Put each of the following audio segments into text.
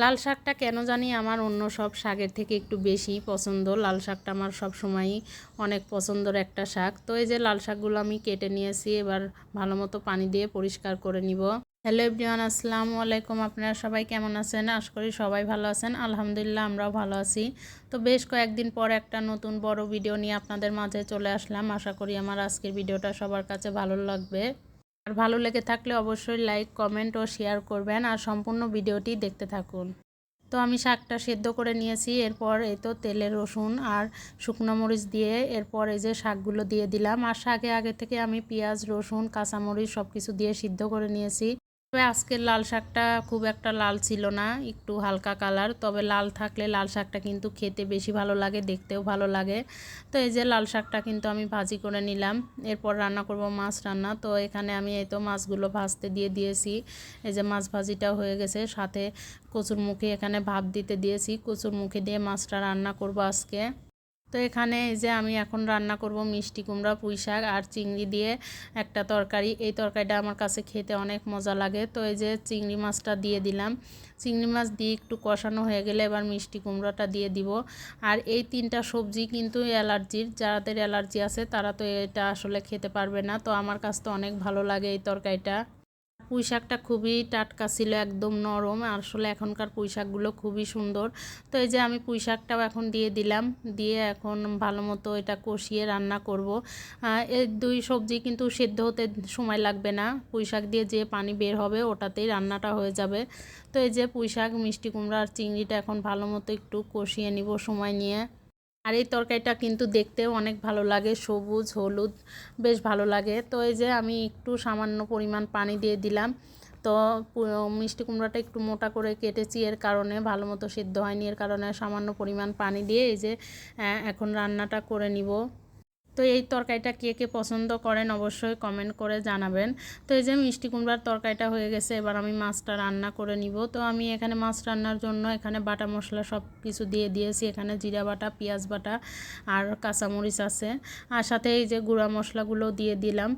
লাল শাকটা কেন জানি আমার অন্য সব শাকের থেকে একটু বেশি পছন্দ। লাল শাকটা আমার সব সময়ই অনেক পছন্দের একটা শাক। তো এই যে লাল শাকগুলো আমি কেটে নিয়েছি, এবার ভালো মতো পানি দিয়ে পরিষ্কার করে নিব। হ্যালো এভরিওয়ান, আসসালামু আলাইকুম। আপনারা সবাই কেমন আছেন? আশা করি সবাই ভালো আছেন। আলহামদুলিল্লাহ, আমরাও ভালো আছি। তো বেশ কয়েকদিন পর একটা নতুন বড় ভিডিও নিয়ে আপনাদের মাঝে চলে আসলাম। আশা করি আমার আজকের ভিডিওটা সবার কাছে ভালো লাগবে। আর ভালো লেগে থাকলে অবশ্যই লাইক কমেন্ট ও শেয়ার করবেন আর সম্পূর্ণ ভিডিওটি দেখতে থাকুন। তো আমি শাকটা সেদ্ধ করে নিয়েছি, এরপর এই তো তেলে রসুন আর শুকনো মরিচ দিয়ে এরপর এই যে শাকগুলো দিয়ে দিলাম। আর শাকে আগে থেকে আমি পেঁয়াজ, রসুন, কাঁচামরিচ সব কিছু দিয়ে সিদ্ধ করে নিয়েছি। তবে আজকের লাল শাকটা খুব একটা লাল ছিল না, একটু হালকা কালার। তবে লাল থাকলে লাল শাকটা কিন্তু খেতে বেশি ভালো লাগে, দেখতেও ভালো লাগে। তো এই যে লাল শাকটা কিন্তু আমি ভাজি করে নিলাম। এরপর রান্না করব মাছ রান্না। তো এখানে আমি এই তো মাছগুলো ভাজতে দিয়ে দিয়েছি। এই যে মাছ ভাজিটা হয়ে গেছে। সাথে কচুর মুখে এখানে ভাত দিতে দিয়েছি। কচুর মুখে দিয়ে মাছটা রান্না করব আজকে। তো এখানে এই যে আমি এখন রান্না করব মিষ্টি কুমড়া, পুঁই শাক আর চিংড়ি দিয়ে একটা তরকারি। এই তরকারিটা আমার কাছে খেতে অনেক মজা লাগে। তো এই যে চিংড়ি মাছটা দিয়ে দিলাম। চিংড়ি মাছ দিয়ে একটু কষানো হয়ে গেলে এবার মিষ্টি কুমড়োটা দিয়ে দিব। আর এই তিনটা সবজি কিন্তু অ্যালার্জির। যাদের অ্যালার্জি আছে তারা তো এটা আসলে খেতে পারবে না। তো আমার কাছে তো অনেক ভালো লাগে এই তরকারিটা। পুঁই শাকটা খুবই টাটকা ছিল, একদম নরম। আসলে এখনকার পুঁই শাকগুলো খুবই সুন্দর। তো এই যে আমি পুঁই শাকটাও এখন দিয়ে দিলাম। দিয়ে এখন ভালো মতো এটা কষিয়ে রান্না করব। এই দুই সবজি কিন্তু সেদ্ধ হতে সময় লাগবে না। পুঁই শাক দিয়ে যে পানি বের হবে, ওটাতেই রান্নাটা হয়ে যাবে। তো এই যে পুঁই শাক মিষ্টি কুমড়া আর চিংড়িটা এখন ভালো মতো একটু কষিয়ে নিব সময় নিয়ে। আর এই তরকারিটা কিন্তু দেখতেও অনেক ভালো লাগে, সবুজ, হলুদ, বেশ ভালো লাগে। তো এই যে আমি একটু সামান্য পরিমাণ পানি দিয়ে দিলাম। তো মিষ্টি কুমড়াটা একটু মোটা করে কেটেছি, এর কারণে ভালো মতো সিদ্ধ হয়নি, এর কারণে সামান্য পরিমাণ পানি দিয়ে এই যে এখন রান্নাটা করে নিব। তো এই তরকারিটা কে কে পছন্দ করেন অবশ্যই কমেন্ট করে জানাবেন। তো এই যে মিষ্টি কুমড়ার তরকারিটা হয়ে গেছে, এবার আমি মাছটা রান্না করে নিব। তো আমি এখানে মাছ রান্নার জন্য এখানে বাটা মশলা সব কিছু দিয়ে দিয়েছি। এখানে জিরা বাটা, পেঁয়াজ বাটা আর কাঁচামরিচ আছে। আর সাথে এই যে গুঁড়া মশলাগুলো দিয়ে দিলাম।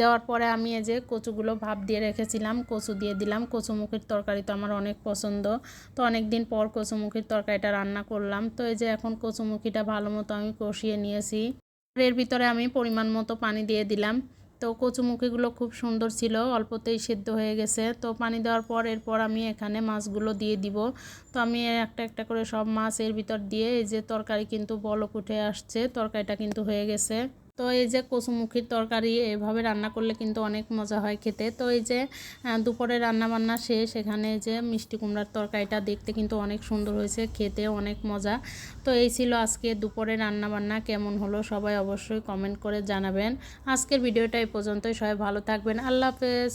দেওয়ার পরে আমি এই যে কচুগুলো ভাপ দিয়ে রেখেছিলাম, কচু দিয়ে দিলাম। কচুমুখির তরকারি তো আমার অনেক পছন্দ। তো অনেক দিন পর কচুমুখির তরকারিটা রান্না করলাম। তো এই যে এখন কচুমুখিটা ভালো মতো আমি কষিয়ে নিয়েছি। এর ভিতরে আমি পরিমাণ মতো পানি দিয়ে দিলাম। তো কচুমুখিগুলো খুব সুন্দর ছিল, অল্পতেই সেদ্ধ হয়ে গেছে। তো পানি দেওয়ার পর এরপর আমি এখানে মাছগুলো দিয়ে দিব। তো আমি একটা একটা করে সব মাছ এর ভিতর দিয়ে এই যে তরকারি কিন্তু বলক উঠে আসছে, তরকারিটা কিন্তু হয়ে গেছে। তো এই যে কচুমুখির তরকারি এভাবে রান্না করলে কিন্তু অনেক মজা হয় খেতে। তো এই যে দুপুরে রান্না বান্না শেষ, এখানে যে মিষ্টি কুমড়ার তরকারিটা দেখতে কিন্তু অনেক সুন্দর হয়েছে, খেতে অনেক মজা। তো এই ছিল আজকে দুপুরে রান্না বান্না কেমন হলো সবাই অবশ্যই কমেন্ট করে জানাবেন। আজকের ভিডিওটা এই পর্যন্তই, সবাই ভালো থাকবেন, আল্লাহ হাফেজ।